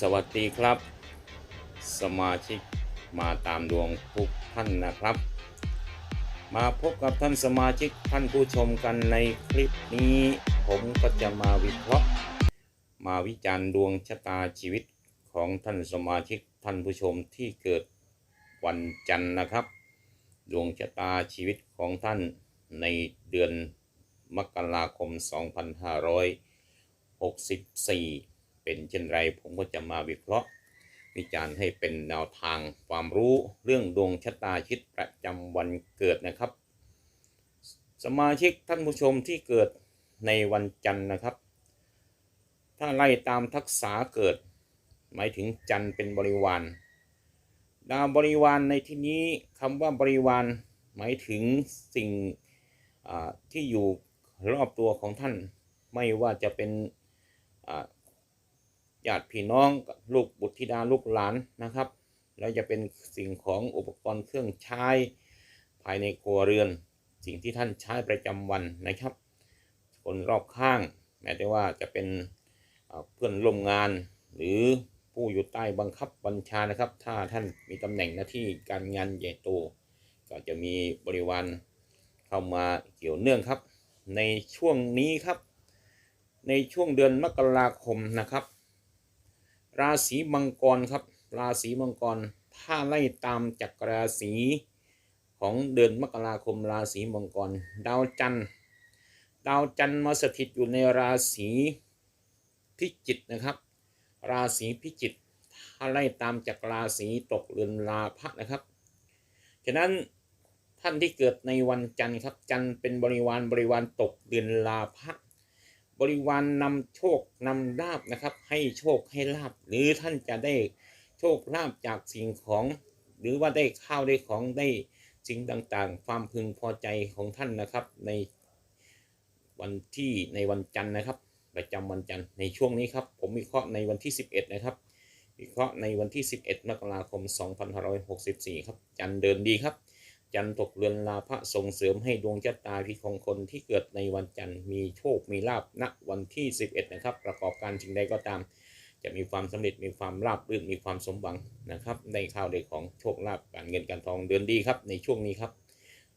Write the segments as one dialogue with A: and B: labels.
A: สวัสดีครับ สมาชิกมาตามดวงทุกท่านนะครับ มาพบกับท่านสมาชิกท่านผู้ชมกันในคลิปนี้ ผมก็จะมาวิเคราะห์ มาวิจารณ์ดวงชะตาชีวิตของท่านสมาชิกท่านผู้ชมที่เกิดวันจันทร์นะครับ ดวงชะตาชีวิตของท่านในเดือนมกราคม 2564 เป็นเช่นไร ผมก็จะมาวิเคราะห์ วิจารณ์ให้เป็นแนวทางความรู้เรื่องดวงชะตาชิดประจำวันเกิดนะครับ สมาชิกท่านผู้ชมที่เกิดในวันจันทร์นะครับ ถ้าไล่ตามทักษะเกิด หมายถึงจันทร์เป็นบริวารดาวบริวารในที่นี้คำว่าบริวารหมายถึงสิ่งที่อยู่รอบตัวของท่าน ไม่ว่าจะเป็น ญาติพี่น้องลูกบุตรธิดาลูกหลานนะครับ แล้วจะเป็นสิ่งของอุปกรณ์เครื่องใช้ภายในครัวเรือน สิ่งที่ท่านใช้ประจำวันนะครับ คนรอบข้างแม้แต่ว่าจะเป็นเพื่อนร่วมงาน หรือผู้อยู่ใต้บังคับบัญชานะครับ ถ้าท่านมีตำแหน่งหน้าที่การงานใหญ่โตก็จะมีบริวารเข้ามาเกี่ยวเนื่องครับ ในช่วงนี้ครับ ในช่วงเดือนมกราคมนะครับ ราศีมังกรครับ ราศีมังกร ถ้าไล่ตามจากราศีของเดือนมกราคมราศีมังกร ดาวจันทร์ดาวจันทร์มาสถิตอยู่ในราศีพิจิกนะครับ ราศีพิจิกถ้าไล่ตามจากราศีตกเรือนลาภะนะครับ ฉะนั้นท่านที่เกิดในวันจันทร์ครับจันทร์เป็นบริวารบริวารตกเดือนลาภะ บริวารนำโชคนำลาบนะครับ ให้โชคให้ลาบ หรือท่านจะได้โชคลาบจากสิ่งของ หรือว่าได้ข้าวได้ของได้สิ่งต่างๆ ความพึงพอใจของท่านนะครับ ในวันที่ในวันจันทร์นะครับ ประจำวันจันทร์ในช่วงนี้ครับ ผมวิเคราะห์ในวันที่ 11 นะครับวิเคราะห์ในวันที่ 11 มกราคม 2564 ครับ จันทร์เดินดีครับ จันทร์ตกเรือนลาภะส่งเสริมให้ดวงชะตาพิของคนที่เกิดในวันจันทร์มีโชค มีลาบณวันที่ 11 นะครับ ประกอบการสิ่งใดก็ตาม จะมีความสำเร็จมีความราบรื่นมีความสมหวังนะครับในข่าวใดของโชคลาภการเงินการทองเดือนดีครับในช่วงนี้ครับ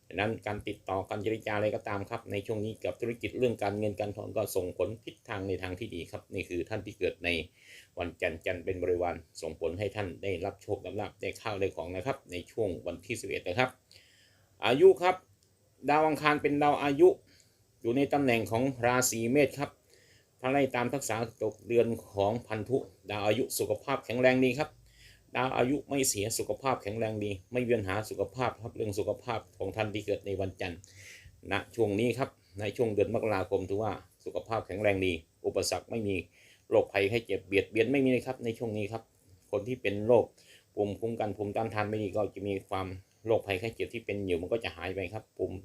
A: ดังนั้นการติดต่อการเจรจาอะไรก็ตามครับ ในช่วงนี้กับธุรกิจเรื่องการเงินการทองก็ส่งผลทิศทางในทางที่ดีครับ นี่คือท่านที่เกิดในวันจันทร์จันทร์เป็นบริวารส่งผลให้ท่านได้รับโชคลาภได้ข้าวได้ของนะครับ ในช่วงวันที่ 11 นะครับ อายุครับ ดาวอังคารเป็นดาวอายุ อยู่ในตำแหน่งของราศีเมษครับถ้าไล่ตามทักษะตกเดือนของพันธุดาวอายุสุขภาพแข็งแรงดีครับ ดาวอายุไม่เสียสุขภาพแข็งแรงดี ไม่มีปัญหาสุขภาพครับเรื่องสุขภาพของท่านที่เกิดในวันจันทร์ณช่วงนี้ครับในช่วงเดือนมกราคมถือว่าสุขภาพแข็งแรงดี อุปสรรคไม่มีโรคภัยให้เจ็บเบียดเบียนไม่มีเลยครับในช่วงนี้ครับ คนที่เป็นโรคภูมิคุ้มกันภูมิต้านทานไม่ดีก็จะมีความ โรคภัยไข้เจ็บที่เป็นอยู่มันก็จะหายไปครับภูมิ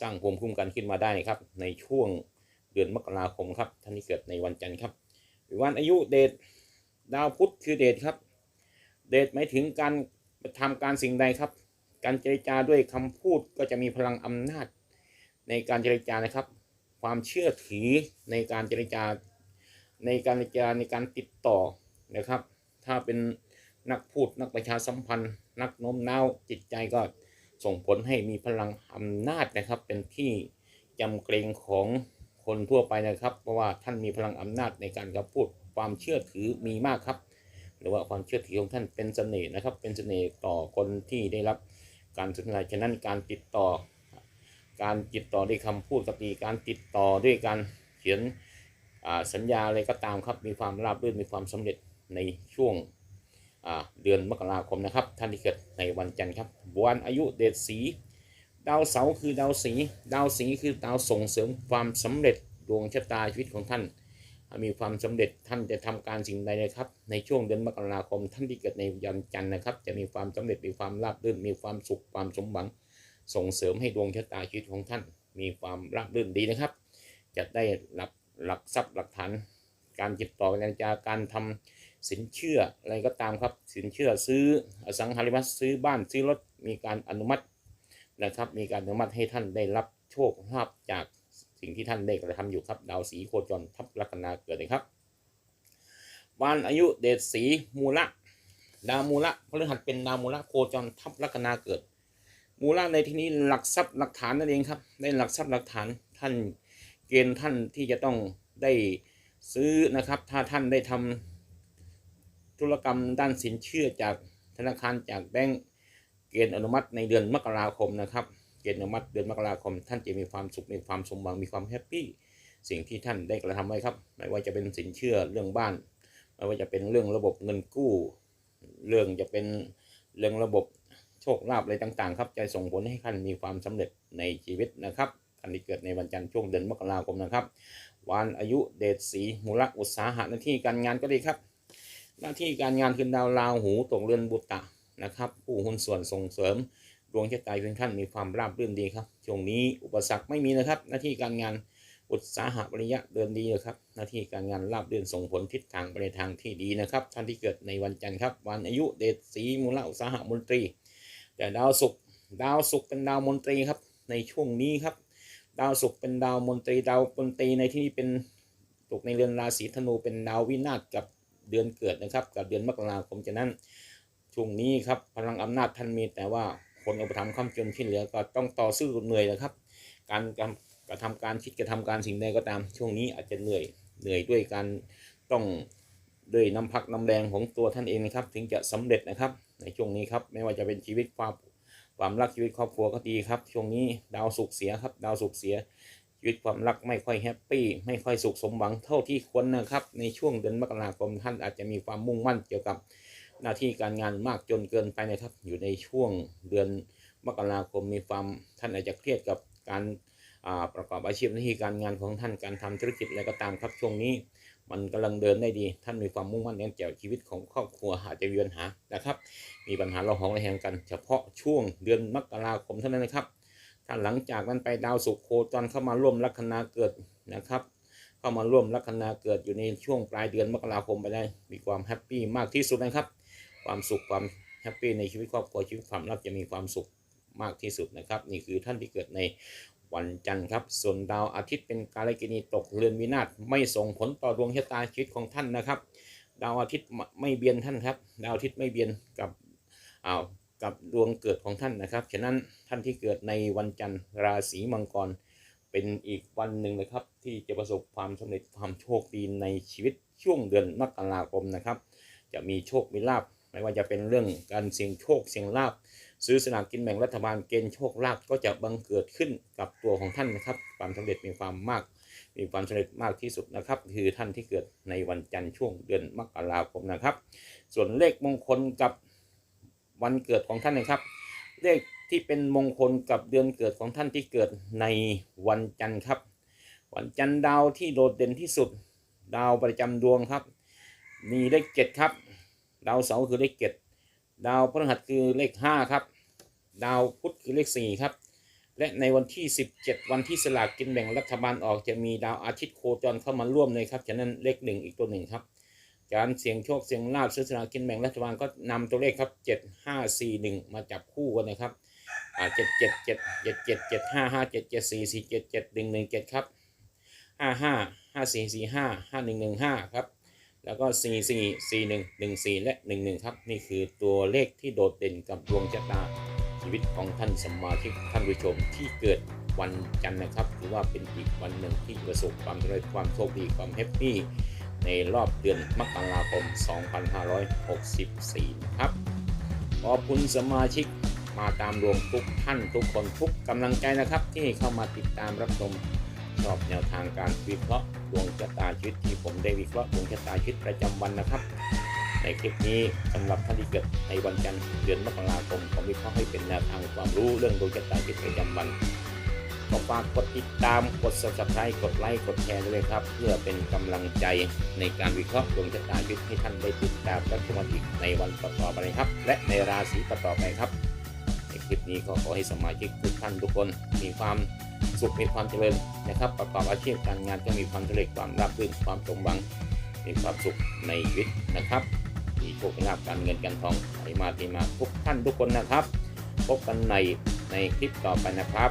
A: สร้างภูมิคุ้มกันขึ้นมาได้ครับ ในช่วงเดือนมกราคมครับท่านที่เกิดในวันจันทร์ครับวันอายุเดชดาวพุธคือเดชครับ เดชหมายถึงการทำการสิ่งใดครับ การเจรจาด้วยคำพูดก็จะมีพลังอำนาจในการเจรจานะครับ ความเชื่อถือในการเจรจา ในการเจรจาในการติดต่อนะครับ ถ้าเป็นนักพูดนักประชาสัมพันธ์ นักโน้มน้าวจิตใจก็ส่งผลให้มีพลังอำนาจนะครับ เป็นที่จำเกรงของคนทั่วไปนะครับ เพราะว่าท่านมีพลังอำนาจในการกระพูดความเชื่อถือมีมากครับ หรือว่าความเชื่อถือของท่านเป็นเสน่ห์นะครับ เป็นเสน่ห์ต่อคนที่ได้รับการสนทนาฉะนั้นการติดต่อ การติดต่อด้วยคำพูดก็ดีการติดต่อด้วยการเขียนสัญญาอะไรก็ตามครับ มีความราบรื่นมีความสำเร็จในช่วง เดือนมกราคมนะครับ ท่านที่เกิดในวันจันทร์ครับวันอายุเดชสี ดาวเสาร์คือดาวสี ดาวสีคือดาวส่งเสริมความสำเร็จดวงชะตาชีวิตของท่าน มีความสำเร็จท่านจะทำการสิ่งใดนะครับ ในช่วงเดือนมกราคม ท่านที่เกิดในวันจันทร์นะครับ จะมีความสำเร็จมีความราบรื่น มีความสุขความสมหวัง ส่งเสริมให้ดวงชะตาชีวิตของท่าน มีความราบรื่นดีนะครับ จะได้หลักหลักทรัพย์หลักฐาน การติดต่อการจาการทำ สินเชื่ออะไรก็ตามครับ สินเชื่อซื้ออสังหาริมทรัพย์ซื้อบ้านซื้อรถมีการอนุมัตินะครับ มีการอนุมัติให้ท่านได้รับโชคลาภจากสิ่งที่ท่านได้กระทำอยู่ครับ ดาวสีโคจรทับลัคนาเกิดนะครับวันอายุเดชสีมูละดาวมูละพฤหัสเป็นดาวมูละโคจรทับลัคนาเกิด มูละในที่นี้หลักทรัพย์หลักฐานนั่นเองครับได้หลักทรัพย์หลักฐานท่านเกณฑ์ท่านที่จะต้องได้ซื้อนะครับ ถ้าท่านได้ทำ ธุรกรรมด้านสินเชื่อจากธนาคารจากแบงก์เกณฑ์อนุมัติในเดือนมกราคมนะครับ เกณฑ์อนุมัติเดือนมกราคม ท่านจะมีความสุขมีความสมหวังมีความแฮปปี้สิ่งที่ท่านได้กระทำไว้ครับ ไม่ว่าจะเป็นสินเชื่อเรื่องบ้าน ไม่ว่าจะเป็นเรื่องระบบเงินกู้ เรื่องจะเป็นเรื่องระบบโชคลาภอะไรต่างๆ ครับจะส่งผลให้ท่านมีความสำเร็จในชีวิตนะครับท่านที่เกิดในวันจันทร์ช่วงเดือนมกราคมนะครับ วันอายุเดชสีมูลอุตสาหะหน้าที่การงานก็ดีครับ หน้าที่การงานคือดาวราหูตกเรือนบุตรนะครับ ผู้หุ้นส่วนส่งเสริมดวงชะตาเพียงท่านมีความราบรื่นดีครับ ช่วงนี้อุปสรรคไม่มีนะครับ หน้าที่การงานอุตสาหะปริยะเดินดีเลยครับ หน้าที่การงานราบรื่นส่งผลทิศทางไปในทางที่ดีนะครับ ท่านที่เกิดในวันจันทร์ครับ วันอายุเดชสีมูลอุตสาหะมนตรี แต่ดาวศุกร์ดาวศุกร์เป็นดาวมนตรีครับ ในช่วงนี้ครับ ดาวศุกร์เป็นดาวมนตรี ดาวมนตรีในที่นี้เป็นตกในเรือนราศีธนูเป็นดาววินาศกับ เดือนเกิดนะครับ กับเดือนมกราคมฉะนั้นช่วงนี้ครับพลังอำนาจท่านมีแต่ว่าคนอุปถัมภ์คำจนที่เหลือก็ต้องต่อสู้เหนื่อยนะครับ การกระทำการคิดกระทำการสิ่งใดก็ตาม ช่วงนี้อาจจะเหนื่อยเหนื่อยด้วยการต้องด้วยน้ำพักน้ำแรงของตัวท่านเองนะครับ ถึงจะสำเร็จนะครับ ในช่วงนี้ครับไม่ว่าจะเป็นชีวิตความความรักชีวิตครอบครัวก็ดีครับ ช่วงนี้ดาวสุกเสียครับ ดาวสุกเสีย ชีวิตความรักไม่ค่อยแฮปปี้ไม่ค่อยสุขสมหวังเท่าที่ควรนะครับในช่วงเดือนมกราคมท่านอาจจะมีความมุ่งมั่นเกี่ยวกับหน้าที่การงานมากจนเกินไปนะครับอยู่ในช่วงเดือนมกราคมมีความท่านอาจจะเครียดกับการประกอบอาชีพหน้าที่การงานของท่านการทำธุรกิจอะไรก็ตามครับช่วงนี้ มันกำลังเดินได้ดี ท่านมีความมุ่งมั่นในเกี่ยวกับชีวิตของครอบครัวอาจจะมีปัญหานะครับ มีปัญหาเราหองระแหงกัน เฉพาะช่วงเดือนมกราคมเท่านั้นนะครับ ถ้าหลังจากนั้นไปดาวศุกร์โคจรเข้ามาร่วมลัคนาเกิดนะครับ เข้ามาร่วมลัคนาเกิดอยู่ในช่วงปลายเดือนมกราคมไปได้ มีความแฮปปี้มากที่สุดนะครับ ความสุขความแฮปปี้ในชีวิตครอบครัวชีวิตความรักจะมีความสุขมากที่สุดนะครับ นี่คือท่านที่เกิดในวันจันทร์ครับ ส่วนดาวอาทิตย์เป็นกาลกินีตกเรือนวินาศไม่ส่งผลต่อดวงชะตาชีวิตของท่านนะครับ ดาวอาทิตย์ไม่เบียนท่านครับ ดาวอาทิตย์ไม่เบียนกับอ้าว กับดวงเกิดของท่านนะครับ ฉะนั้นท่านที่เกิดในวันจันทร์ราศีมังกร เป็นอีกวันหนึ่งนะครับ ที่จะประสบความสำเร็จความโชคดีในชีวิตช่วงเดือนมกราคมนะครับ จะมีโชคมีลาภไม่ว่าจะเป็นเรื่องการเสี่ยงโชคเสี่ยงลาภซื้อสลากกินแบ่งรัฐบาลเกณฑ์โชคลาภก็จะบังเกิดขึ้นกับตัวของท่านนะครับ ความสำเร็จมีความมาก มีความสำเร็จมากที่สุดนะครับ คือท่านที่เกิดในวันจันทร์ช่วงเดือนมกราคมนะครับ ส่วนเลขมงคลกับ วันเกิดของท่านนะครับ เลขที่เป็นมงคลกับเดือนเกิดของท่านที่เกิดในวันจันทร์ครับ วันจันทร์ดาวที่โดดเด่นที่สุด ดาวประจำดวงครับ มีเลขเจ็ดครับ ดาวเสาร์คือเลขเจ็ดดาวพฤหัสคือเลขห้าครับ ดาวพุธคือเลขสี่ครับ และในวันที่ 17 วันที่สลากกินแบ่งรัฐบาลออกจะมีดาวอาทิตย์โคจรเข้ามาร่วมเลยครับ ฉะนั้นเลขหนึ่งอีกตัวหนึ่งครับ การเสียงโชคเสียงลาบซื้อสลากกินแบ่งรัฐบาลก็นำตัวเลขครับเจ็ดห้าสี่หนึ่งมาจับคู่กันนะครับอ่าเจ็ดเจ็ดเจ็ดเจ็ดเจ็ดเจ็ดห้าห้าเจ็ดเจ็ดสี่สี่เจ็ดเจ็ดหนึ่งหนึ่งเจ็ดครับห้าห้าห้าสี่สี่ห้าห้าหนึ่งหนึ่งห้าครับแล้วก็สี่สี่สี่หนึ่งหนึ่งสี่และหนึ่งหนึ่งครับ นี่คือตัวเลขที่โดดเด่นกับดวงชะตาชีวิตของท่านสมาชิกท่านผู้ชมที่เกิดวันจันทร์นะครับหรือว่าเป็นอีกวันหนึ่งที่ประสบความสำเร็จความโชคดีความแฮปปี้ ในรอบเดือนมกราคม 2564 ครับ ขอบคุณสมาชิกมาตามรวมทุกท่านทุกคนทุกกำลังใจนะครับ ที่เข้ามาติดตามรับชมชอบแนวทางการวิเคราะห์ดวงชะตาชีวิตที่ผมได้วิเคราะห์ดวงชะตาชีวิตประจำวันนะครับ ในคลิปนี้สำหรับท่านที่เกิดในวันจันทร์เดือนมกราคมผมวิเคราะห์ให้เป็นแนวทางความรู้เรื่องดวงชะตาชีวิตประจำวัน ก็ฝากกดติดตาม กด subscribe กดไลค์กดแชร์ด้วยครับ เพื่อเป็นกำลังใจในการวิเคราะห์ดวงชะตาชีวิตให้ท่านได้ติดตามรับชมอีกในวันต่อๆไปครับ และในราศีต่อๆไปครับ ในคลิปนี้ก็ขอให้สมาชิกทุกท่านทุกคนมีความสุขมีความเจริญนะครับ ประกอบอาชีพการงานก็มีความสำเร็จความราบรื่นความสมหวัง มีความสุขในชีวิตนะครับมีโชคลาภการเงินการทองไหลมาเทมาทุกท่านทุกคนนะครับ พบกันในในคลิปต่อไปนะครับ